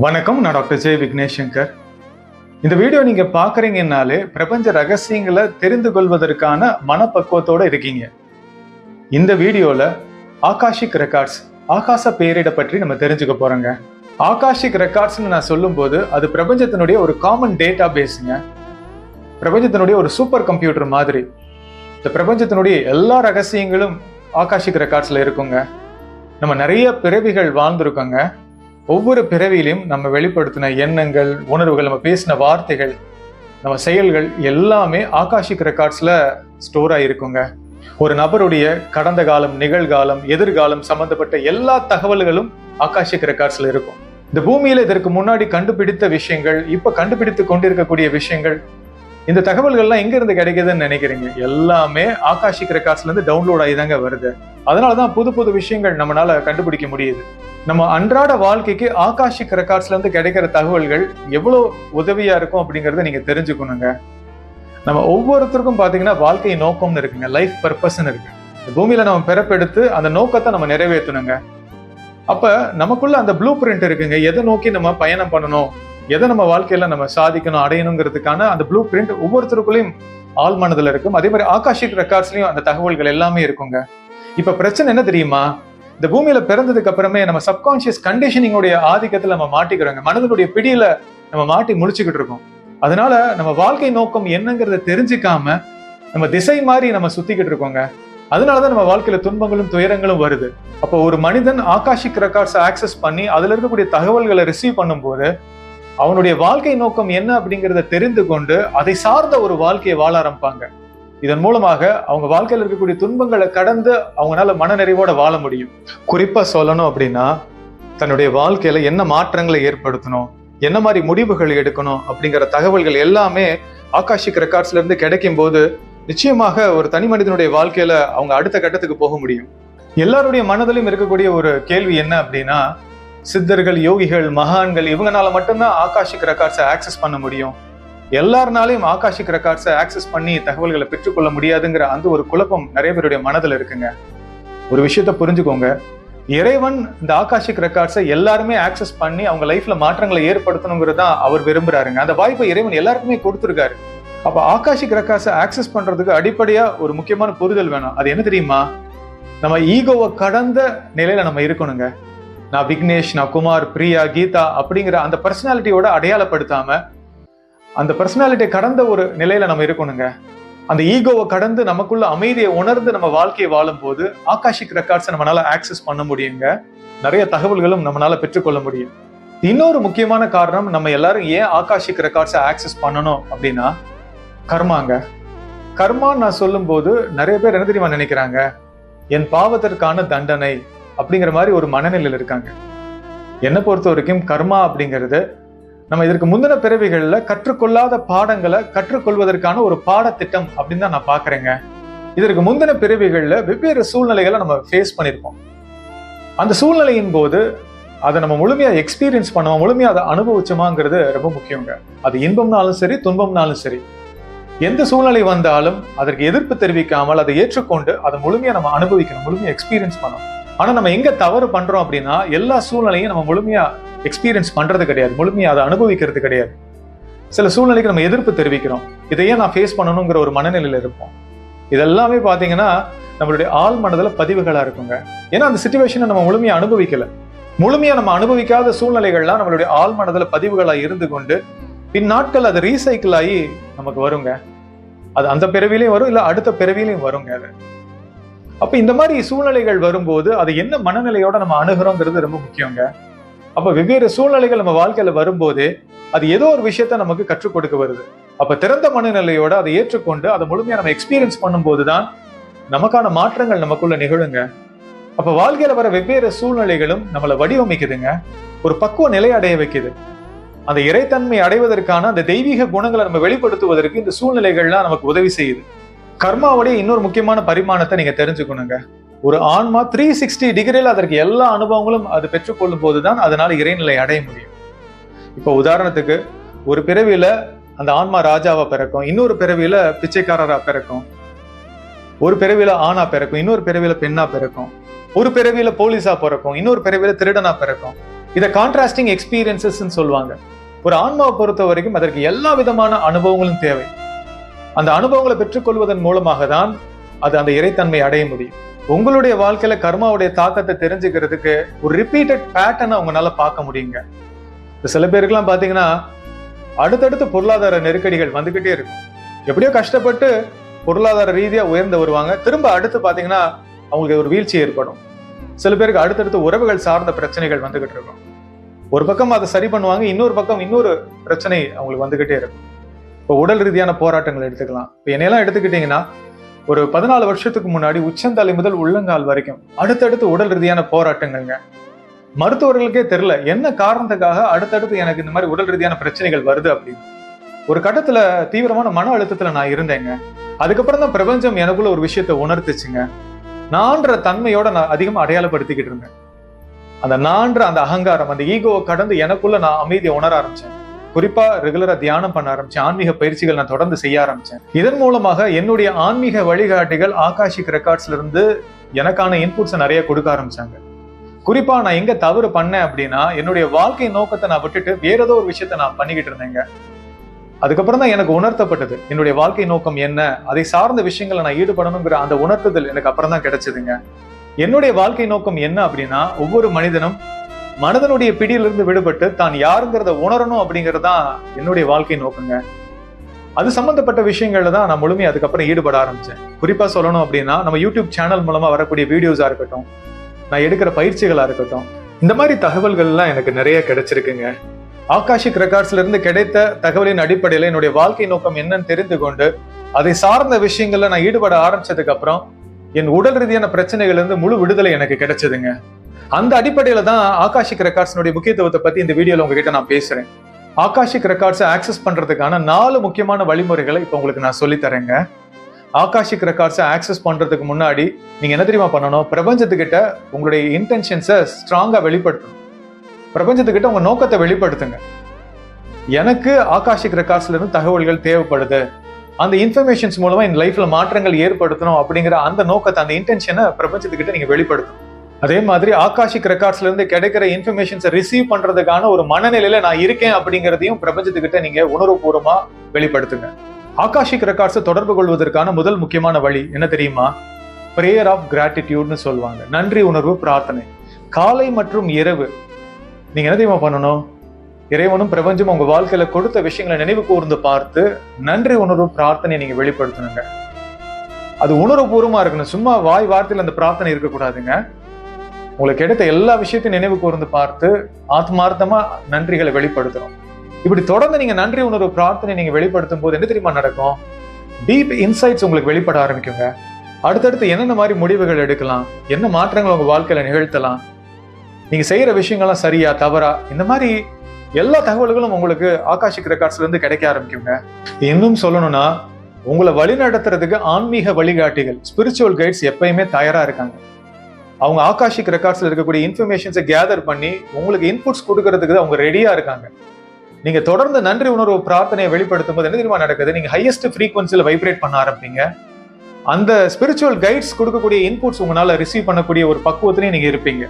வணக்கம் நான் டாக்டர் ஜெய் விக்னேஷ் சங்கர் இந்த வீடியோ நீங்க பாக்குறீங்கன்னாலே பிரபஞ்ச ரகசியங்களை தெரிந்து கொள்வதற்கான மனப்பக்குவத்தோட இருக்கீங்க. இந்த வீடியோல ஆகாஷிக் ரெக்கார்ட்ஸ் ஆகாச பேரிட பற்றி நம்ம தெரிஞ்சுக்க போறோங்க. ஆகாஷிக் ரெக்கார்ட்ஸ்னு நான் சொல்லும்போது அது பிரபஞ்சத்தினுடைய ஒரு காமன் டேட்டா பேஸுங்க பிரபஞ்சத்தினுடைய ஒரு சூப்பர் கம்ப்யூட்டர் மாதிரி. இந்த பிரபஞ்சத்தினுடைய எல்லா ரகசியங்களும் ஆகாஷிக் ரெக்கார்ட்ஸில் இருக்குங்க. நம்ம நிறைய பிறவிகள் வாழ்ந்திருக்கோங்க. ஒவ்வொரு பிறவியிலையும் நம்ம வெளிப்படுத்தின எண்ணங்கள் உணர்வுகள் நம்ம பேசின வார்த்தைகள் நம்ம செயல்கள் எல்லாமே ஆகாஷிக் ரெக்கார்ட்ஸ்ல ஸ்டோர் ஆகிருக்குங்க ஒரு நபருடைய கடந்த காலம் நிகழ்காலம் எதிர்காலம் சம்பந்தப்பட்ட எல்லா தகவல்களும் ஆகாஷிக் ரெக்கார்ட்ஸ்ல இருக்கும். இந்த பூமியில இதற்கு முன்னாடி கண்டுபிடித்த விஷயங்கள் இப்ப கண்டுபிடித்து கொண்டிருக்கக்கூடிய விஷயங்கள் இந்த தகவல்கள்லாம் எங்க இருந்து கிடைக்குதுன்னு நினைக்கிறீங்க? எல்லாமே ஆகாஷிக் ரெக்கார்ட்ஸ்ல இருந்து டவுன்லோட் ஆகி தாங்க வருது. அதனாலதான் புது புது விஷயங்கள் நம்மளால கண்டுபிடிக்க முடியுது. நம்ம அன்றாட வாழ்க்கைக்கு ஆகாஷிக் ரெக்கார்ட்ஸ்ல இருந்து கிடைக்கிற தகவல்கள் எவ்வளவு உதவியா இருக்கும் அப்படிங்கறத நீங்க தெரிஞ்சுக்கணுங்க. நம்ம ஒவ்வொருத்தருக்கும் பாத்தீங்கன்னா வாழ்க்கை நோக்கம்னு இருக்குங்க லைஃப் பர்பஸ்ன்னு இருக்கு. பூமியில நம்ம பிறப்பெடுத்து அந்த நோக்கத்தை நம்ம நிறைவேற்றணுங்க. அப்ப நமக்குள்ள அந்த ப்ளூ பிரிண்ட் இருக்குங்க எதை நோக்கி நம்ம பயணம் பண்ணணும் எதை நம்ம வாழ்க்கையில நம்ம சாதிக்கணும் அடையணுங்கிறதுக்கான அந்த ப்ளூ பிரிண்ட் ஒவ்வொருத்தருக்குள்ளேயும் ஆள் மனதில் இருக்கும். அதே மாதிரி ஆகாஷிக் ரெக்கார்ட்ஸ்லயும் அந்த தகவல்கள் எல்லாமே இருக்குங்க. இப்ப பிரச்சனை என்ன தெரியுமா? இந்த பூமியில பிறந்ததுக்கு அப்புறமே நம்ம சப்கான்சியஸ் கண்டிஷனிங்குடைய ஆதிக்கத்துல நம்ம மாட்டிக்கிறோங்க. மனதனுடைய பிடியில நம்ம மாட்டி முடிச்சுக்கிட்டு இருக்கோம். அதனால நம்ம வாழ்க்கை நோக்கம் என்னங்கிறத தெரிஞ்சுக்காம நம்ம திசை மாதிரி நம்ம சுத்திக்கிட்டு இருக்கோங்க. அதனாலதான் நம்ம வாழ்க்கையில துன்பங்களும் துயரங்களும் வருது. அப்போ ஒரு மனிதன் ஆகாஷிக் ரெக்கார்ட்ஸ் ஆக்சஸ் பண்ணி அதுல இருக்கக்கூடிய தகவல்களை ரிசீவ் பண்ணும்போது அவனுடைய வாழ்க்கை நோக்கம் என்ன அப்படிங்கிறத தெரிந்து கொண்டு அதை சார்ந்த ஒரு வாழ்க்கையை வாழ ஆரம்பிப்பாங்க. இதன் மூலமாக அவங்க வாழ்க்கையில் இருக்கக்கூடிய துன்பங்களை கடந்து அவங்களால மனநிறைவோட வாழ முடியும். குறிப்பா சொல்லணும் அப்படின்னா தன்னுடைய வாழ்க்கையில என்ன மாற்றங்களை ஏற்படுத்தணும் என்ன மாதிரி முடிவுகள் எடுக்கணும் அப்படிங்கிற தகவல்கள் எல்லாமே ஆகாஷிக் ரெக்கார்ட்ஸ்ல இருந்து கிடைக்கும் போது நிச்சயமாக ஒரு தனி மனிதனுடைய வாழ்க்கையில அவங்க அடுத்த கட்டத்துக்கு போக முடியும். எல்லாருடைய மனதிலும் இருக்கக்கூடிய ஒரு கேள்வி என்ன அப்படின்னா சித்தர்கள் யோகிகள் மகான்கள் இவங்கனால மட்டும்தான் ஆகாஷிக் ரெக்கார்ட்ஸை ஆக்சஸ் பண்ண முடியும். எல்லாருனாலையும் ஆகாஷிக் ரெக்கார்ட்ஸை ஆக்சஸ் பண்ணி தகவல்களை பெற்றுக்கொள்ள முடியாதுங்கிற அந்த ஒரு குழப்பம் நிறைய பேருடைய மனதில் இருக்குங்க. ஒரு விஷயத்த புரிஞ்சுக்கோங்க. இறைவன் இந்த ஆகாஷிக் ரெக்கார்ட்ஸை எல்லாருமே ஆக்சஸ் பண்ணி அவங்க லைஃப்ல மாற்றங்களை ஏற்படுத்தணுங்கிறது தான் அவர் விரும்புறாருங்க. அந்த வாய்ப்பை இறைவன் எல்லாருக்குமே கொடுத்துருக்காரு. அப்ப ஆகாஷிக் ரெக்கார்ட்ஸை ஆக்சஸ் பண்றதுக்கு அடிப்படையா ஒரு முக்கியமான புரிதல் வேணும். அது என்ன தெரியுமா? நம்ம ஈகோவை கடந்த நிலையில நம்ம இருக்கணுங்க. நான் விக்னேஷ் நான் குமார் பிரியா கீதா அப்படிங்கிற அந்த பர்சனாலிட்டியோட அடையாளப்படுத்தாம அந்த பர்சனாலிட்டியை கடந்த ஒரு நிலையில நம்ம இருக்கணுங்க. அந்த ஈகோவை கடந்து நமக்குள்ள அமைதியை உணர்ந்து நம்ம வாழ்க்கையை வாழும் போது ஆகாஷிக் ரெக்கார்ட்ஸை நம்மளால ஆக்சஸ் பண்ண முடியுங்க. நிறைய தகவல்களும் நம்மளால பெற்றுக்கொள்ள முடியும். இன்னொரு முக்கியமான காரணம் நம்ம எல்லாரும் ஏன் ஆகாஷிக் ரெக்கார்ட்ஸை ஆக்சஸ் பண்ணணும் அப்படின்னா கர்மாங்க. கர்மா நான் சொல்லும்போது நிறைய பேர் என்ன தெரியுமா நினைக்கிறாங்க? என் பாவத்திற்கான தண்டனை அப்படிங்கிற மாதிரி ஒரு மனநிலையில் இருக்காங்க. என்னை பொறுத்த வரைக்கும் கர்மா அப்படிங்கிறது நம்ம இதற்கு முந்தின பிறவிகள்ல கற்றுக்கொள்ளாத பாடங்களை கற்றுக்கொள்வதற்கான ஒரு பாடத்திட்டம் அப்படின்னு தான் நான் பாக்குறேங்க இதற்கு முந்தின பிறவிகள்ல வெவ்வேறு சூழ்நிலைகளை நம்ம ஃபேஸ் பண்ணியிருப்போம். அந்த சூழ்நிலையின் போது அதை நம்ம முழுமையா எக்ஸ்பீரியன்ஸ் பண்ணுவோம் முழுமையா அதை அனுபவிச்சோமாங்கிறது ரொம்ப முக்கியங்க. அது இன்பம்னாலும் சரி துன்பம்னாலும் சரி. எந்த சூழ்நிலை வந்தாலும் அதற்கு எதிர்ப்பு தெரிவிக்காமல் அதை ஏற்றுக்கொண்டு அதை முழுமையா நம்ம அனுபவிக்கணும் முழுமையாக எக்ஸ்பீரியன்ஸ் பண்ணணும். ஆனா நம்ம எங்க தவறு பண்றோம் அப்படின்னா எல்லா சூழ்நிலையும் நம்ம முழுமையா எக்ஸ்பீரியன்ஸ் பண்றது கிடையாது. முழுமையா அதை அனுபவிக்கிறது கிடையாது. சில சூழ்நிலைக்கு நம்ம எதிர்ப்பு தெரிவிக்கிறோம். இதையே நான் ஃபேஸ் பண்ணணுங்கிற ஒரு மனநிலையில் இருப்போம். இதெல்லாமே பாத்தீங்கன்னா நம்மளுடைய ஆள் மனதில் பதிவுகளா இருக்குங்க. ஏன்னா அந்த சுச்சுவேஷனை நம்ம முழுமையா அனுபவிக்கல. முழுமையா நம்ம அனுபவிக்காத சூழ்நிலைகள்லாம் நம்மளுடைய ஆள் மனதில் பதிவுகளா இருந்து கொண்டு பின் நாட்கள் அது ரீசைக்கிள் ஆகி நமக்கு வருங்க. அது அந்த பிறவிலையும் வரும் இல்ல அடுத்த பிறவிலையும் வருங்க அது. அப்ப இந்த மாதிரி சூழ்நிலைகள் வரும்போது அது என்ன மனநிலையோட நம்ம அணுகிறோங்கிறது ரொம்ப முக்கியங்க. அப்ப வெவ்வேறு சூழ்நிலைகள் நம்ம வாழ்க்கையில வரும்போது அது ஏதோ ஒரு விஷயத்த நமக்கு கற்றுக் கொடுக்க வருது. அப்ப திறந்த மனநிலையோட அதை ஏற்றுக்கொண்டு அதை முழுமையா நம்ம எக்ஸ்பீரியன்ஸ் பண்ணும்போது தான் நமக்கான மாற்றங்கள் நமக்குள்ள நிகழுங்க. அப்ப வாழ்க்கையில வர வெவ்வேறு சூழ்நிலைகளும் நம்மளை வடிவமைக்குதுங்க. ஒரு பக்குவ நிலை அடைய வைக்குது. அந்த இறைத்தன்மை அடைவதற்கான அந்த தெய்வீக குணங்களை நம்ம வெளிப்படுத்துவதற்கு இந்த சூழ்நிலைகள்லாம் நமக்கு உதவி செய்யுது. கர்மாவுடைய இன்னொரு முக்கியமான பரிமாணத்தை நீங்க தெரிஞ்சுக்கணுங்க. ஒரு ஆன்மா த்ரீ சிக்ஸ்டி டிகிரியில் அதற்கு எல்லா அனுபவங்களும் அது பெற்றுக்கொள்ளும் போது தான் அதனால இறைநிலை அடைய முடியும். இப்போ உதாரணத்துக்கு ஒரு பிறவியில அந்த ஆன்மா ராஜாவாக பிறக்கும் இன்னொரு பிறவியில பிச்சைக்காரரா பிறக்கும் ஒரு பிறவியில ஆணாக பிறக்கும் இன்னொரு பிறவியில பெண்ணா பிறக்கும் ஒரு பிறவியில போலீஸாக பிறக்கும் இன்னொரு பிறவியில திருடனா பிறக்கும். இதை கான்ட்ராஸ்டிங் எக்ஸ்பீரியன்சஸ்ன்னு சொல்லுவாங்க. ஒரு ஆன்மாவை பொறுத்த வரைக்கும் அதற்கு எல்லா விதமான அனுபவங்களும் தேவை. அந்த அனுபவங்களை பெற்றுக்கொள்வதன் மூலமாக தான் அது அந்த இறைத்தன்மை அடைய முடியும். உங்களுடைய வாழ்க்கையில கர்மாவுடைய தாக்கத்தை தெரிஞ்சுக்கிறதுக்கு ஒரு ரிப்பீட்டட் பேட்டர்னை உங்களால பார்க்க முடியுங்க. சில பேருக்குலாம் பாத்தீங்கன்னா அடுத்தடுத்து பொருளாதார நெருக்கடிகள் வந்துகிட்டே இருக்கும். எப்படியோ கஷ்டப்பட்டு பொருளாதார ரீதியா உயர்ந்து வருவாங்க. திரும்ப அடுத்து பாத்தீங்கன்னா அவங்களுக்கு ஒரு வீழ்ச்சி ஏற்படும். சில பேருக்கு அடுத்தடுத்து உறவுகள் சார்ந்த பிரச்சனைகள் வந்துகிட்டு இருக்கும். ஒரு பக்கம் அதை சரி பண்ணுவாங்க இன்னொரு பக்கம் இன்னொரு பிரச்சனை அவங்களுக்கு வந்துகிட்டே இருக்கும். இப்போ உடல் ரீதியான போராட்டங்கள் எடுத்துக்கலாம். இப்போ என்னையெல்லாம் எடுத்துக்கிட்டீங்கன்னா ஒரு பதினாலு வருஷத்துக்கு முன்னாடி உச்சந்தலை முதல் உள்ளங்கால் வரைக்கும் அடுத்தடுத்து உடல் ரீதியான போராட்டங்கள்ங்க. மருத்துவர்களுக்கே தெரியல என்ன காரணத்துக்காக அடுத்தடுத்து எனக்கு இந்த மாதிரி உடல் ரீதியான பிரச்சனைகள் வருது அப்படின்னு. ஒரு கட்டத்துல தீவிரமான மன அழுத்தத்துல நான் இருந்தேங்க. அதுக்கப்புறம் தான் பிரபஞ்சம் எனக்குள்ள ஒரு விஷயத்தை உணர்த்துச்சுங்க. நான்ற தன்மையோட நான் அதிகமா அடையாளப்படுத்திக்கிட்டு இருந்தேன். அந்த நான்ற அந்த அகங்காரம் அந்த ஈகோவை கடந்து எனக்குள்ள நான் அமைதியை உணர ஆரம்பிச்சேன். குறிப்பா ரெகுலரா தியானம் பண்ண ஆரம்பிச்சேன் ஆன்மீக பயிற்சிகள் நான் தொடர்ந்து செய்ய ஆரம்பிச்சேன். இதன் மூலமாக என்னுடைய ஆன்மீக வழிகாட்டிகள் ஆகாஷிக் ரெக்கார்ட்ஸ்ல இருந்து எனக்கான இன்புட்ஸை நிறைய கொடுக்க ஆரம்பிச்சாங்க. குறிப்பா நான் எங்க தவறு பண்ணேன் அப்படின்னா என்னுடைய வாழ்க்கை நோக்கத்தை நான் விட்டுட்டு வேற ஏதோ ஒரு விஷயத்த நான் பண்ணிக்கிட்டு இருந்தேங்க. அதுக்கப்புறம் தான் எனக்கு உணர்த்தப்பட்டது. என்னுடைய வாழ்க்கை நோக்கம் என்ன அதை சார்ந்த விஷயங்களை நான் ஈடுபடணுங்கிற அந்த உணர்த்துதல் எனக்கு அப்புறம் தான் கிடைச்சதுங்க. என்னுடைய வாழ்க்கை நோக்கம் என்ன அப்படின்னா ஒவ்வொரு மனிதனும் மனதனுடைய பிடியிலிருந்து விடுபட்டு தான் யாருங்கிறத உணரணும் அப்படிங்கிறது தான் என்னுடைய வாழ்க்கை நோக்குங்க. அது சம்பந்தப்பட்ட விஷயங்கள்ல தான் நான் முழுமையாக அதுக்கப்புறம் ஈடுபட ஆரம்பிச்சேன். குறிப்பா சொல்லணும் அப்படின்னா நம்ம யூடியூப் சேனல் மூலமா வரக்கூடிய வீடியோஸா இருக்கட்டும் நான் எடுக்கிற பயிற்சிகளா இருக்கட்டும் இந்த மாதிரி தகவல்கள்லாம் எனக்கு நிறைய கிடைச்சிருக்குங்க. ஆகாஷிக் ரெக்கார்ட்ஸ்ல இருந்து கிடைத்த தகவலின் அடிப்படையில என்னுடைய வாழ்க்கை நோக்கம் என்னன்னு தெரிந்து கொண்டு அதை சார்ந்த விஷயங்கள்ல நான் ஈடுபட ஆரம்பிச்சதுக்கு அப்புறம் என் உடல் ரீதியான பிரச்சனைகள்லேருந்து முழு விடுதலை எனக்கு கிடைச்சதுங்க. அந்த அடிப்படையில தான் ஆகாஷிக் ரெக்கார்ட்ஸ்னுடைய முக்கியத்துவத்தை பற்றி இந்த வீடியோவில் உங்ககிட்ட நான் பேசுறேன். ஆகாஷிக் ரெக்கார்ட்ஸை ஆக்சஸ் பண்றதுக்கான நாலு முக்கியமான வழிமுறைகளை இப்போ உங்களுக்கு நான் சொல்லித்தரேங்க ஆகாஷிக் ரெக்கார்ட்ஸை ஆக்சஸ் பண்றதுக்கு முன்னாடி நீங்க என்ன தெரியுமா பண்ணணும்? பிரபஞ்சத்துக்கிட்ட உங்களுடைய இன்டென்ஷன்ஸை ஸ்ட்ராங்கா வெளிப்படுத்தணும். பிரபஞ்சத்துக்கிட்ட உங்க நோக்கத்தை வெளிப்படுத்துங்க. எனக்கு ஆகாஷிக் ரெக்கார்ட்ஸ்ல இருந்து தகவல்கள் தேவைப்படுது. அந்த இன்ஃபர்மேஷன்ஸ் மூலமா என் லைஃப்ல மாற்றங்கள் ஏற்படுத்தணும் அப்படிங்கிற அந்த நோக்கத்தை அந்த இன்டென்ஷனை பிரபஞ்சத்துக்கிட்ட நீங்க வெளிப்படுத்தணும். அதே மாதிரி ஆகாஷிக் ரெக்கார்ட்ஸ்ல இருந்து கிடைக்கிற இன்ஃபர்மேஷன்ஸை ரிசீவ் பண்றதுக்கான ஒரு மனநிலையில நான் இருக்கேன் அப்படிங்கிறதையும் பிரபஞ்சத்துக்கிட்ட நீங்க உணர்வுபூர்வமா வெளிப்படுத்துங்க. ஆகாஷிக் ரெக்கார்ட்ஸை தொடர்பு கொள்வதற்கான முதல் முக்கியமான வழி என்ன தெரியுமா? பிரேயர் ஆஃப் கிராட்டிடியூட்னு சொல்லுவாங்க. நன்றி உணர்வு பிரார்த்தனை. காலை மற்றும் இரவு. நீங்க என்ன தெரியுமா பண்ணணும்? இறைவனும் பிரபஞ்சம் உங்க வாழ்க்கையில கொடுத்த விஷயங்களை நினைவு கூர்ந்து பார்த்து நன்றி உணர்வு பிரார்த்தனை நீங்க வெளிப்படுத்தணுங்க. அது உணர்வுபூர்வமா இருக்கணும். சும்மா வாய் வார்த்தையில் அந்த பிரார்த்தனை இருக்கக்கூடாதுங்க. உங்களுக்கு கிடைத்த எல்லா விஷயத்தையும் நினைவு கூர்ந்து பார்த்து ஆத்மார்த்தமா நன்றிகளை வெளிப்படுத்தணும் இப்படி தொடர்ந்து நீங்க நன்றி உணர்வு பிரார்த்தனை நீங்க வெளிப்படுத்தும் போது என்ன தெரியுமா நடக்கும்? டீப் இன்சைட்ஸ் உங்களுக்கு வெளிப்பட ஆரம்பிக்குங்க. அடுத்தடுத்து என்னென்ன மாதிரி முடிவுகள் எடுக்கலாம்? என்ன மாற்றங்கள் உங்க வாழ்க்கையில நிகழ்த்தலாம்? நீங்க செய்யற விஷயங்கள்லாம் சரியா தவறா? இந்த மாதிரி எல்லா தகவல்களும் உங்களுக்கு ஆகாஷிக் ரெக்கார்ட்ஸ்ல இருந்து கிடைக்க ஆரம்பிக்குங்க. இன்னும் சொல்லணும்னா உங்களை வழி நடத்துறதுக்கு ஆன்மீக வழிகாட்டிகள் ஸ்பிரிச்சுவல் கைட்ஸ் எப்பயுமே தயாரா இருக்காங்க. அவங்க ஆகாஷிக் ரெக்கார்ட்ஸில் இருக்கக்கூடிய இன்ஃபர்மேஷன்ஸை கேதர் பண்ணி உங்களுக்கு இன்புட்ஸ் கொடுக்கறதுக்கு அவங்க ரெடியாக இருக்காங்க. நீங்க தொடர்ந்து நன்றி உணர்வு பிரார்த்தனையை வெளிப்படுத்தும் போது என்ன தெரியுமா நடக்குது? நீங்க ஹையஸ்ட் ஃப்ரீக்வன்சியில் வைப்ரேட் பண்ண ஆரம்பிப்பீங்க. அந்த ஸ்பிரிச்சுவல் கைட்ஸ் கொடுக்கக்கூடிய இன்புட்ஸ் உங்களால் ரிசீவ் பண்ணக்கூடிய ஒரு பக்குவத்திலையும் நீங்க இருப்பீங்க.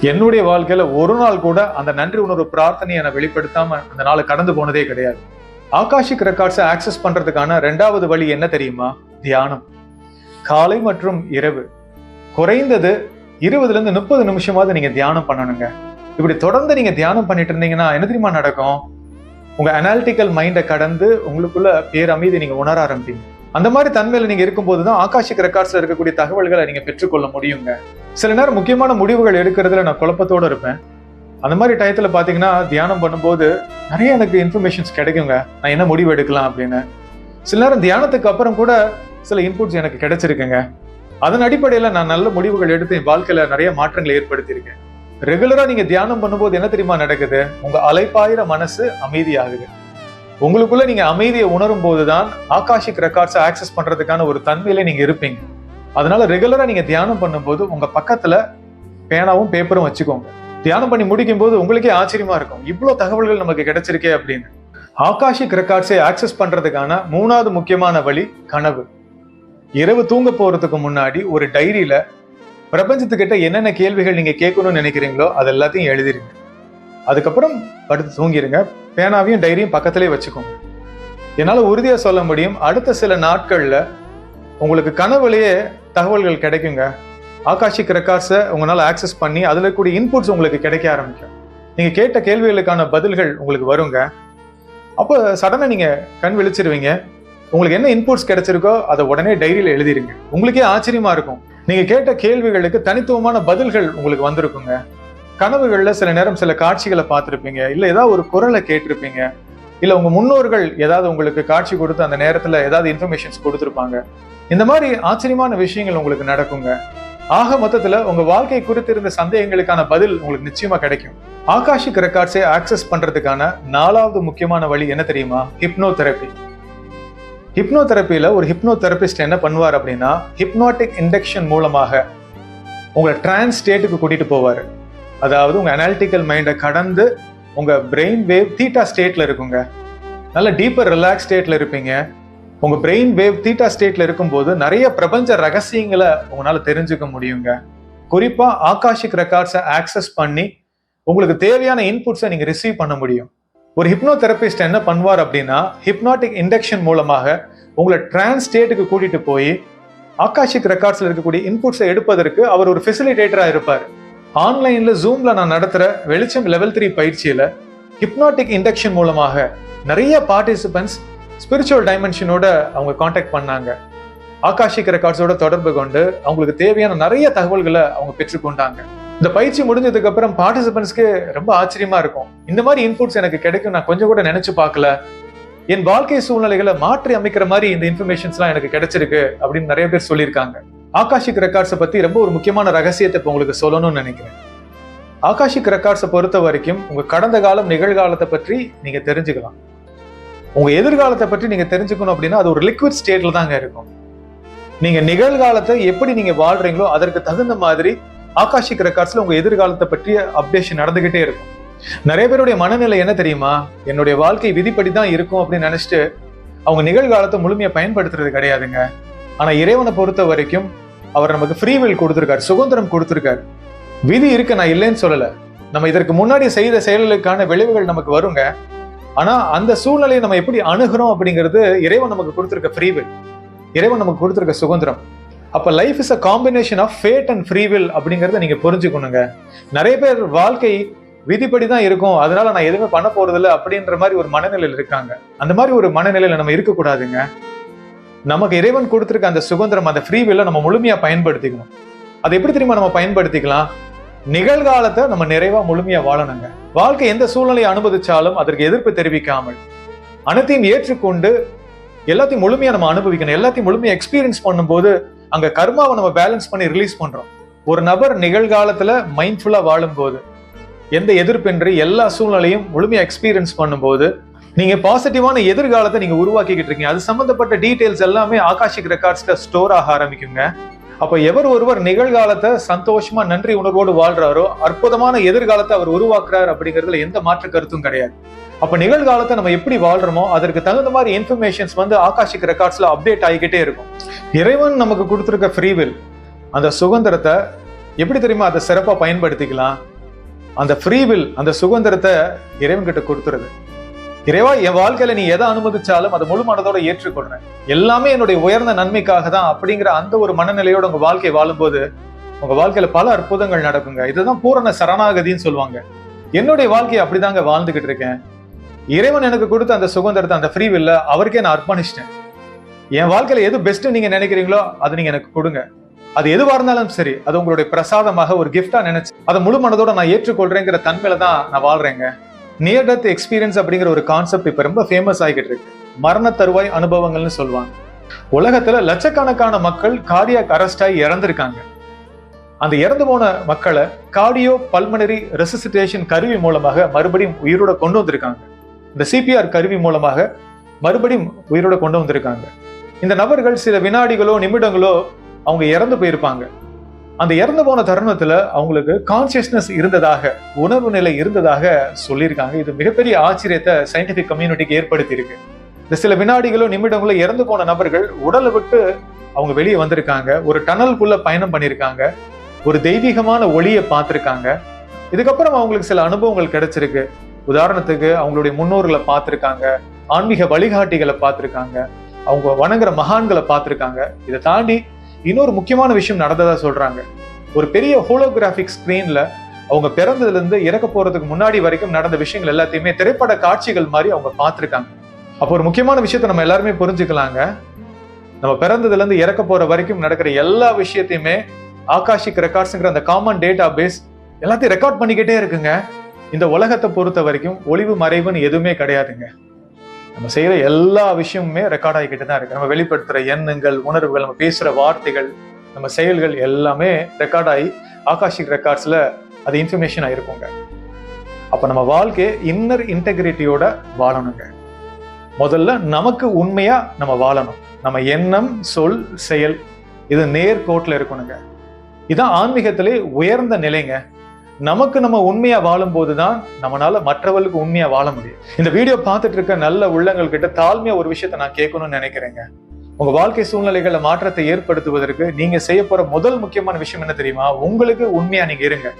என்னுடைய வாழ்க்கையில ஒரு நாள் கூட அந்த நன்றி உணர்வு பிரார்த்தனையை நான் வெளிப்படுத்தாம அந்த நாள் கடந்து போனதே கிடையாது. ஆகாஷிக் ரெக்கார்ட்ஸை ஆக்சஸ் பண்றதுக்கான ரெண்டாவது வழி என்ன தெரியுமா? தியானம். காலை மற்றும் இரவு. குறைந்தது இருபதுலேருந்து முப்பது நிமிஷமாவது நீங்கள் தியானம் பண்ணணுங்க. இப்படி தொடர்ந்து நீங்கள் தியானம் பண்ணிட்டு இருந்தீங்கன்னா என்ன தெரியுமா நடக்கும்? உங்கள் அனாலிட்டிக்கல் மைண்டை கடந்து உங்களுக்குள்ள அமைதி நீங்கள் உணர ஆரம்பிப்பீங்க. அந்த மாதிரி தன்மையில் நீங்கள் இருக்கும்போது தான் ஆகாஷிக் ரெக்கார்ட்ஸில் இருக்கக்கூடிய தகவல்களை நீங்கள் பெற்றுக்கொள்ள முடியுங்க. சில நேரம் முக்கியமான முடிவுகள் எடுக்கிறதுல நான் குழப்பத்தோடு இருப்பேன். அந்த மாதிரி டயத்தில் பார்த்தீங்கன்னா தியானம் பண்ணும்போது நிறைய எனக்கு இன்ஃபர்மேஷன்ஸ் கிடைக்குங்க. நான் என்ன முடிவு எடுக்கலாம் அப்படின்னு. சில நேரம் தியானத்துக்கு அப்புறம் கூட சில இன்புட்ஸ் எனக்கு கிடைச்சிருக்குங்க. அதன் அடிப்படையில நான் நல்ல முடிவுகள் எடுத்து என் வாழ்க்கையில நிறைய மாற்றங்களை ஏற்படுத்தியிருக்கேன். ரெகுலரா நீங்க தியானம் பண்ணும்போது என்ன தெரியுமா நடக்குது? உங்க அலைப்பாயிர மனசு அமைதியாகுது. உங்களுக்குள்ள நீங்க அமைதியை உணரும் போதுதான் ஆகாஷிக் ரெக்கார்ட்ஸை ஆக்சஸ் பண்றதுக்கான ஒரு தன்மையில நீங்க இருப்பீங்க. அதனால ரெகுலரா நீங்க தியானம் பண்ணும்போது உங்க பக்கத்துல பேனாவும் பேப்பரும் வச்சுக்கோங்க. தியானம் பண்ணி முடிக்கும் போது உங்களுக்கே ஆச்சரியமா இருக்கும். இவ்வளோ தகவல்கள் நமக்கு கிடைச்சிருக்கே அப்படின்னு. ஆகாஷிக் ரெக்கார்ட்ஸை ஆக்சஸ் பண்றதுக்கான மூணாவது முக்கியமான வழி கனவு. இரவு தூங்க போறதுக்கு முன்னாடி ஒரு டைரியில பிரபஞ்சத்துக்கிட்ட என்னென்ன கேள்விகள் நீங்க கேட்கணும்னு நினைக்கிறீங்களோ அது எல்லாத்தையும் எழுதிருங்க. அதுக்கப்புறம் படுத்து தூங்கிடுங்க பேனாவையும் டைரியும் பக்கத்திலே வச்சுக்கோங்க. என்னால் உறுதியாக சொல்ல முடியும். அடுத்த சில நாட்களில் உங்களுக்கு கனவுலேயே தகவல்கள் கிடைக்குங்க. ஆகாஷிக் ரெக்கார்ட்ஸை உங்களால் ஆக்சஸ் பண்ணி அதில் கூடிய இன்புட்ஸ் உங்களுக்கு கிடைக்க ஆரம்பிக்கும். நீங்கள் கேட்ட கேள்விகளுக்கான பதில்கள் உங்களுக்கு வருங்க. அப்போ சடனாக நீங்கள் கண் விழிச்சிருவீங்க. உங்களுக்கு என்ன இன்புட்ஸ் கிடைச்சிருக்கோ அதை உடனே டைரியில் எழுதிருங்க. உங்களுக்கே ஆச்சரியமா இருக்கும். நீங்க கேட்ட கேள்விகளுக்கு தனித்துவமான பதில்கள் உங்களுக்கு வந்திருக்குங்க. கனவுகளில் சில நேரம் சில காட்சிகளை பார்த்துருப்பீங்க. இல்லை ஏதாவது ஒரு குரலை கேட்டிருப்பீங்க. இல்லை உங்கள் முன்னோர்கள் ஏதாவது உங்களுக்கு காட்சி கொடுத்து அந்த நேரத்தில் ஏதாவது இன்ஃபர்மேஷன்ஸ் கொடுத்துருப்பாங்க. இந்த மாதிரி ஆச்சரியமான விஷயங்கள் உங்களுக்கு நடக்குங்க. ஆக மொத்தத்துல உங்க வாழ்க்கை குறித்து இருந்த சந்தேகங்களுக்கான பதில் உங்களுக்கு நிச்சயமா கிடைக்கும். ஆகாஷிக் ரெக்கார்ட்ஸை ஆக்சஸ் பண்றதுக்கான நாலாவது முக்கியமான வழி என்ன தெரியுமா? ஹிப்னோ தெரப்பி ஹிப்னோதெரப்பியில் ஒரு ஹிப்னோதெரபிஸ்ட் என்ன பண்ணுவார் அப்படின்னா ஹிப்னாட்டிக் இண்டக்ஷன் மூலமாக உங்களை டிரான்ஸ் ஸ்டேட்டுக்கு கூட்டிகிட்டு போவார். அதாவது உங்கள் அனாலிட்டிக்கல் மைண்டை கடந்து உங்கள் பிரெயின் வேவ் தீட்டா ஸ்டேட்டில் இருக்குங்க. நல்ல டீப்பர் ரிலாக்ஸ் ஸ்டேட்டில் இருப்பீங்க. உங்கள் பிரெயின் வேவ் தீட்டா ஸ்டேட்டில் இருக்கும்போது நிறைய பிரபஞ்ச ரகசியங்களை உங்களால் தெரிஞ்சுக்க முடியுங்க. குறிப்பாக ஆகாஷிக் ரெக்கார்ட்ஸை ஆக்சஸ் பண்ணி உங்களுக்கு தேவையான இன்புட்ஸை நீங்கள் ரிசீவ் பண்ண முடியும். ஒரு ஹிப்னோ தெரபிஸ்ட் என்ன பண்ணுவார் அப்படின்னா ஹிப்னாட்டிக் இண்டக்ஷன் மூலமாக உங்களை டிரான்ஸ் ஸ்டேட்டுக்கு கூட்டிட்டு போய் ஆகாஷிக் ரெக்கார்ட்ஸ்ல இருக்கக்கூடிய இன்புட்ஸை எடுப்பதற்கு அவர் ஒரு ஃபெசிலிட்டேட்டராக இருப்பார். ஆன்லைன்ல ஜூம்ல நான் நடத்துற வெளிச்சம் லெவல் த்ரீ பயிற்சியில ஹிப்னாட்டிக் இண்டக்ஷன் மூலமாக நிறைய பார்ட்டிசிபென்ட்ஸ் ஸ்பிரிச்சுவல் டைமென்ஷனோட அவங்க காண்டாக்ட் பண்ணாங்க. ஆகாஷிக் ரெக்கார்ட்ஸோட தொடர்பு கொண்டு அவங்களுக்கு தேவையான நிறைய தகவல்களை அவங்க பெற்றுக்கொண்டாங்க. இந்த பயிற்சி முடிஞ்சதுக்கு அப்புறம் பார்ட்டிசிபென்ட்ஸ்க்கு ரொம்ப ஆச்சரியமா இருக்கும். இந்த மாதிரி இன்புட்ஸ் எனக்கு கிடைக்கும் நான் கொஞ்சம் கூட நினைச்சு பார்க்கல. என் வாழ்க்கை சூழ்நிலைகளை மாற்றி அமைக்கிற மாதிரி இந்த இன்ஃபர்மேஷன்ஸ்லாம் எனக்கு கிடைச்சிருக்கு அப்படின்னு நிறைய பேர் சொல்லியிருக்காங்க. ஆகாஷிக் ரெக்கார்ட்ஸை பத்தி ரொம்ப ஒரு முக்கியமான ரகசியத்தை இப்போ உங்களுக்கு சொல்லணும்னு நினைக்கிறேன். ஆகாஷிக் ரெக்கார்ட்ஸை பொறுத்த வரைக்கும் உங்க கடந்த காலம் நிகழ்காலத்தை பற்றி நீங்க தெரிஞ்சுக்கலாம். உங்க எதிர்காலத்தை பற்றி நீங்க தெரிஞ்சுக்கணும் அப்படின்னா அது ஒரு லிக்விட் ஸ்டேட்ல தாங்க இருக்கும். நீங்க நிகழ்காலத்தை எப்படி நீங்க வாழ்றீங்களோ அதற்கு தகுந்த மாதிரி ஆகாஷிக் ரெக்கார்ட்ஸ்ல உங்க எதிர்காலத்தை பற்றிய அப்டேஷன் நடந்துகிட்டே இருக்கும். நிறைய பேருடைய மனநிலை என்ன தெரியுமா? என்னுடைய வாழ்க்கை விதிப்படி தான் இருக்கும் அப்படின்னு நினைச்சிட்டு அவங்க நிகழ்காலத்தை முழுமையா பயன்படுத்துறது கிடையாதுங்க. ஆனா இறைவனை பொறுத்த வரைக்கும் அவர் நமக்கு ஃப்ரீவில் கொடுத்துருக்காரு சுதந்திரம் கொடுத்திருக்காரு. விதி இருக்கு நான் இல்லைன்னு சொல்லல. நம்ம இதற்கு முன்னாடி செய்த செயல்களுக்கான விளைவுகள் நமக்கு வருங்க. ஆனா அந்த சூழ்நிலையை நம்ம எப்படி அணுகிறோம் அப்படிங்கிறது இறைவன் நமக்கு கொடுத்திருக்க ஃப்ரீவில் இறைவன் நமக்கு கொடுத்திருக்க சுதந்திரம். அப்போ life is a combination of fate and free will அப்படிங்கிறத நீங்கள் புரிஞ்சுக்கணுங்க. நிறைய பேர் வாழ்க்கை விதிப்படி தான் இருக்கும். அதனால நான் எதுவுமே பண்ண போறதில்ல அப்படின்ற மாதிரி ஒரு மனநிலையில் இருக்காங்க. அந்த மாதிரி ஒரு மனநிலையில் நம்ம இருக்கக்கூடாதுங்க. நமக்கு இறைவன் கொடுத்துருக்க அந்த சுதந்திரம் அந்த ஃப்ரீவில்ல நம்ம முழுமையாக பயன்படுத்திக்கணும். அதை எப்படி தெரியுமா நம்ம பயன்படுத்திக்கலாம்? நிகழ்காலத்தை நம்ம நிறைவாக முழுமையாக வாழணுங்க. வாழ்க்கை எந்த சூழ்நிலையை அனுமதிச்சாலும் அதற்கு எதிர்ப்பு தெரிவிக்காமல் அனைத்தையும் ஏற்றுக்கொண்டு எல்லாத்தையும் முழுமையாக நம்ம அனுபவிக்கணும். எல்லாத்தையும் முழுமையாக எக்ஸ்பீரியன்ஸ் பண்ணும்போது அங்க கர்மாவை நம்ம பேலன்ஸ் பண்ணி ரிலீஸ் பண்றோம். ஒரு நபர் நிகழ்காலத்துல மைண்ட்ஃபுல்லா வாழும்போது எந்த எதிர்ப்பின்றி எல்லா சூழ்நிலையும் முழுமையா எக்ஸ்பீரியன்ஸ் பண்ணும்போது நீங்க பாசிட்டிவான எதிர்காலத்தை நீங்க உருவாக்கிக்கிட்டு இருக்கீங்க. அது சம்பந்தப்பட்ட டீடைல்ஸ் எல்லாமே ஆகாஷிக் ரெக்கார்ட்ஸ்ல ஸ்டோர் ஆக ஆரம்பிக்குங்க. அப்ப எவர் ஒருவர் நிகழ்காலத்தை சந்தோஷமா நன்றி உணர்வோடு வாழ்றாரோ அற்புதமான எதிர்காலத்தை அவர் உருவாக்குறார் அப்படிங்கிறதுல எந்த மாற்று கருத்தும் கிடையாது. அப்ப நிகழ்காலத்தை நம்ம எப்படி வாழ்றோமோ அதற்கு தகுந்த மாதிரி இன்ஃபர்மேஷன்ஸ் வந்து ஆகாஷிக் ரெக்கார்ட்ஸ்ல அப்டேட் ஆகிக்கிட்டே இருக்கும். இறைவன் நமக்கு கொடுத்துருக்க ஃப்ரீவில் அந்த சுதந்திரத்தை எப்படி தெரியுமா அதை சிறப்பாக பயன்படுத்திக்கலாம்? அந்த ஃப்ரீவில் அந்த சுதந்திரத்தை இறைவன்கிட்ட கொடுத்துருது. இறைவா என் வாழ்க்கையில நீ எதை அனுமதிச்சாலும் அதை முழு மனதோட ஏற்றுக்கொள்றேன். எல்லாமே என்னுடைய உயர்ந்த நன்மைக்காக தான் அப்படிங்கிற அந்த ஒரு மனநிலையோட உங்க வாழ்க்கை வாழும்போது உங்க வாழ்க்கையில பல அற்புதங்கள் நடக்குங்க. இதுதான் பூரண சரணாகதின்னு சொல்லுவாங்க. என்னுடைய வாழ்க்கையை அப்படிதாங்க வாழ்ந்துகிட்டு இருக்கேன். இறைவன் எனக்கு கொடுத்த அந்த சுதந்திரத்தை அந்த ஃப்ரீ வில்ல அவருக்கே நான் அர்ப்பணிச்சிட்டேன். என் வாழ்க்கையில எது பெஸ்ட் நீங்க நினைக்கிறீங்களோ அதை நீங்க எனக்கு கொடுங்க. அது எதுவா இருந்தாலும் சரி அது உங்களுடைய பிரசாதமாக ஒரு கிஃப்டா நினைச்சு அதை முழு மனதோட நான் ஏற்றுக்கொள்றேங்கிற தன்மையில தான் நான் வாழ்றேங்க. நியர் டெத் எக்ஸ்பீரியன்ஸ் அப்படிங்கிற ஒரு கான்செப்ட் இப்போ ரொம்ப ஃபேமஸ் ஆகிட்டு இருக்கு. மரண தருவாய் அனுபவங்கள்னு சொல்லுவாங்க. உலகத்துல லட்சக்கணக்கான மக்கள் கார்டியாக் அரெஸ்ட் இறந்திருக்காங்க. அந்த இறந்து போன மக்களை கார்டியோ பல்மனரி ரெசிசிட்டேஷன் கருவி மூலமாக மறுபடியும் உயிரோட கொண்டு வந்திருக்காங்க. இந்த சிபிஆர் கருவி மூலமாக மறுபடியும் உயிரோட கொண்டு வந்திருக்காங்க. இந்த நபர்கள் சில வினாடிகளோ நிமிடங்களோ அவங்க இறந்து போயிருப்பாங்க. அந்த இறந்து போன தருணத்துல அவங்களுக்கு கான்சியஸ்னஸ் இருந்ததாக உணர்வு நிலை இருந்ததாக சொல்லியிருக்காங்க. இது மிகப்பெரிய ஆச்சரியத்தை சயின்டிபிக் கம்யூனிட்டிக்கு ஏற்படுத்தி இருக்கு இந்த சில வினாடிகளோ நிமிடங்களோ இறந்து போன நபர்கள் உடலை விட்டு அவங்க வெளியே வந்திருக்காங்க. ஒரு டனலுக்குள்ள பயணம் பண்ணியிருக்காங்க. ஒரு தெய்வீகமான ஒளியை பார்த்திருக்காங்க. இதுக்கப்புறம் அவங்களுக்கு சில அனுபவங்கள் கிடைச்சிருக்கு. உதாரணத்துக்கு அவங்களுடைய முன்னோர்களை பார்த்துருக்காங்க. ஆன்மீக வழிகாட்டிகளை பார்த்துருக்காங்க. அவங்க வணங்குற மகான்களை பார்த்துருக்காங்க. இதை தாண்டி இன்னொரு முக்கியமான விஷயம் நடந்ததா சொல்றாங்க. ஒரு பெரிய ஹோலோகிராஃபிக் ஸ்கிரீன்ல அவங்க பிறந்ததுல இருந்து இறக்க போறதுக்கு முன்னாடி வரைக்கும் நடந்த விஷயங்கள் எல்லாத்தையுமே திரைப்பட காட்சிகள் மாதிரி அவங்க பார்த்துருக்காங்க. அப்போ ஒரு முக்கியமான விஷயத்த நம்ம எல்லாருமே புரிஞ்சுக்கலாங்க. நம்ம பிறந்ததுல இருந்து இறக்க போற வரைக்கும் நடக்கிற எல்லா விஷயத்தையுமே ஆகாஷிக் ரெக்கார்ட்ஸ்ங்கிற அந்த காமன் டேட்டா பேஸ் எல்லாத்தையும் ரெக்கார்ட் பண்ணிக்கிட்டே இருக்குங்க. இந்த உலகத்தை பொறுத்த வரைக்கும் ஒளிவு மறைவுன்னு எதுவுமே கிடையாதுங்க. நம்ம செய்யற எல்லா விஷயமுமே ரெக்கார்ட் ஆகிக்கிட்டு தான் இருக்கு. நம்ம வெளிப்படுத்துற எண்ணங்கள் உணர்வுகள் நம்ம பேசுற வார்த்தைகள் நம்ம செயல்கள் எல்லாமே ரெக்கார்ட் ஆகி ஆகாஷிக் ரெக்கார்ட்ஸில் அது இன்ஃபர்மேஷன் ஆயிருக்குங்க. அப்ப நம்ம வாழ்க்கையை இன்னர் இன்டெகிரிட்டியோட வாழணுங்க. முதல்ல நமக்கு உண்மையா நம்ம வாழணும். நம்ம எண்ணம் சொல் செயல் இது நேர்கோட்டில் இருக்கணுங்க. இதான் ஆன்மீகத்திலே உயர்ந்த நிலைங்க. நமக்கு நம்ம உண்மையா வாழும்போது தான் நம்மளால மற்றவர்களுக்கு உண்மையா வாழ முடியும். இந்த வீடியோ பார்த்துட்டு இருக்க நல்ல உள்ளங்கள் கிட்ட தாழ்மையா ஒரு விஷயத்த நான் கேட்கணும்னு நினைக்கிறேங்க. உங்க வாழ்க்கை சூழ்நிலைகளை மாற்றத்தை ஏற்படுத்துவதற்கு நீங்க செய்ய போற முதல் முக்கியமான விஷயம் என்ன தெரியுமா? உங்களுக்கு உண்மையா நீங்க இருங்க.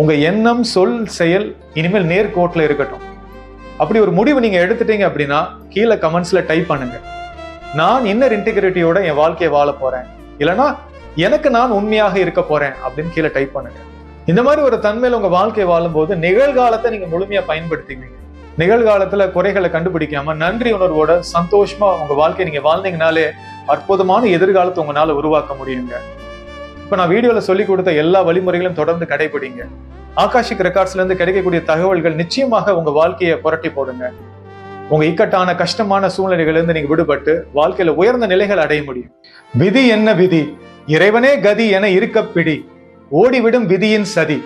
உங்க எண்ணம் சொல் செயல் இனிமேல் நேர்கோட்டில் இருக்கட்டும். அப்படி ஒரு முடிவு நீங்க எடுத்துட்டீங்க அப்படின்னா கீழே கமெண்ட்ஸ்ல டைப் பண்ணுங்க. நான் இன்னர் இன்டெகிரிட்டியோட என் வாழ்க்கையை வாழ போறேன். இல்லைனா எனக்கு நான் உண்மையாக இருக்க போறேன் அப்படின்னு கீழே டைப் பண்ணுங்க. இந்த மாதிரி ஒரு தன்மையில உங்க வாழ்க்கையை வாழும்போது நிகழ்காலத்தை நீங்க முழுமையா பயன்படுத்திக்குவீங்க நிகழ்காலத்துல குறைகளை கண்டுபிடிக்காம நன்றி உணர்வோட சந்தோஷமா உங்க வாழ்க்கையை நீங்க வாழ்ந்தீங்கனாலே அற்புதமான எதிர்காலத்தை உங்களால உருவாக்க முடியுங்க. இப்ப நான் வீடியோல சொல்லி கொடுத்த எல்லா வழிமுறைகளும் தொடர்ந்து கடைபிடிங்க. ஆகாஷிக் ரெக்கார்ட்ஸ்ல இருந்து கிடைக்கக்கூடிய தகவல்கள் நிச்சயமாக உங்க வாழ்க்கையை புரட்டி போடுங்க. உங்க இக்கட்டான கஷ்டமான சூழ்நிலைகள் இருந்து நீங்க விடுபட்டு வாழ்க்கையில உயர்ந்த நிலைகள் அடைய முடியும். விதி என்ன விதி? இறைவனே கதி என இருக்க பிடி. ஓடிவிடும் விதியின் சதி.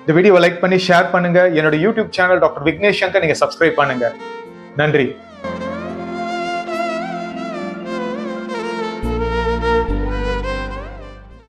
இந்த வீடியோவை லைக் பண்ணி ஷேர் பண்ணுங்க. என்னோட YouTube channel doctor Vignesh Shankar நீங்க சப்ஸ்கிரைப் பண்ணுங்க. நன்றி.